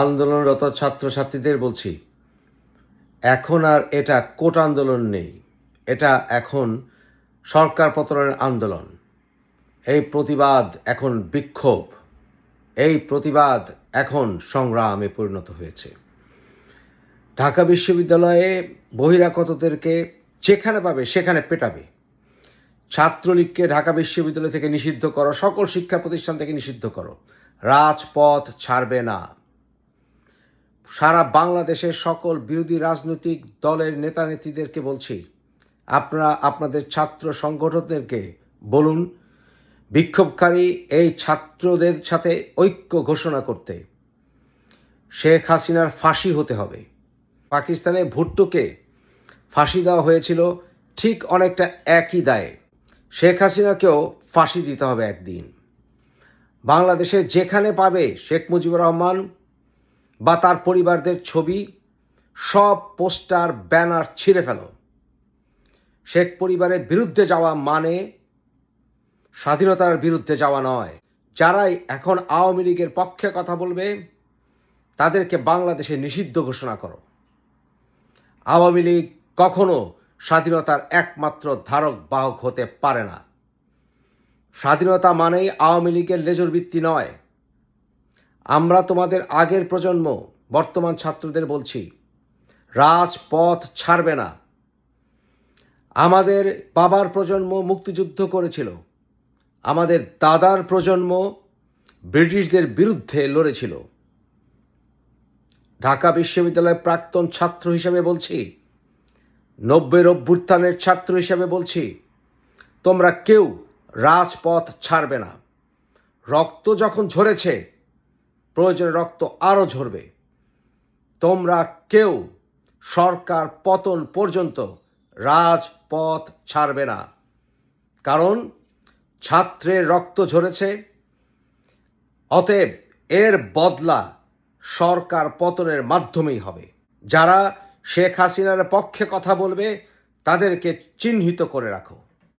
আন্দোলনরত ছাত্রছাত্রীদের বলছি, এখন আর এটা কোট আন্দোলন নেই। এটা এখন সরকার পতনের আন্দোলন। এই প্রতিবাদ এখন বিক্ষোভ। এই প্রতিবাদ এখন সংগ্রামে পরিণত হয়েছে। ঢাকা বিশ্ববিদ্যালয়ে বহিরাগতদেরকে যেখানে পাবে সেখানে পেটাবে। ছাত্রলীগকে ঢাকা বিশ্ববিদ্যালয় থেকে নিষিদ্ধ করো, সকল শিক্ষা প্রতিষ্ঠান থেকে নিষিদ্ধ করো। রাজপথ ছাড়বে না। সারা বাংলাদেশের সকল বিরোধী রাজনৈতিক দলের নেতা নেত্রীদেরকে বলছি, আপনারা আপনাদের ছাত্র সংগঠনদেরকে বলুন, বিক্ষোভকারী এই ছাত্রদের সাথে ঐক্য ঘোষণা করতে শেখ হাসিনার ফাঁসি হতে হবে। পাকিস্তানে ভুট্টোকে ফাঁসি দেওয়া হয়েছিল ঠিক অনেকটা একই দায়ে। শেখ হাসিনাকেও ফাঁসি দিতে হবে একদিন। বাংলাদেশে যেখানে পাবে শেখ মুজিবুর রহমান বা তার পরিবারদের ছবি, সব পোস্টার, ব্যানার ছিঁড়ে ফেলো। শেখ পরিবারের বিরুদ্ধে যাওয়া মানে স্বাধীনতার বিরুদ্ধে যাওয়া নয়। যারাই এখন আওয়ামী লীগের পক্ষে কথা বলবে, তাদেরকে বাংলাদেশে নিষিদ্ধ ঘোষণা করো। আওয়ামী লীগ কখনো স্বাধীনতার একমাত্র ধারক বাহক হতে পারে না। স্বাধীনতা মানেই আওয়ামী লীগের লেজর ভিত্তি নয় আমরা তোমাদের আগের প্রজন্ম, বর্তমান ছাত্রদের বলছি, রাজপথ ছাড়বে না। আমাদের বাবার প্রজন্ম মুক্তিযুদ্ধ করেছিল। আমাদের দাদার প্রজন্ম ব্রিটিশদের বিরুদ্ধে লড়েছিল। ঢাকা বিশ্ববিদ্যালয়ের প্রাক্তন ছাত্র হিসেবে বলছি নব্বের অভ্যুত্থানের ছাত্র হিসেবে বলছি, তোমরা কেউ রাজপথ ছাড়বে না। রক্ত যখন ঝরেছে প্রয়োজনে রক্ত আরও ঝরবে। তোমরা কেউ সরকার পতন পর্যন্ত রাজপথ ছাড়বে না। কারণ ছাত্রের রক্ত ঝরেছে, অতএব এর বদলা সরকার পতনের মাধ্যমেই হবে। যারা শেখ হাসিনার পক্ষে কথা বলবে, তাদেরকে চিহ্নিত করে রাখো।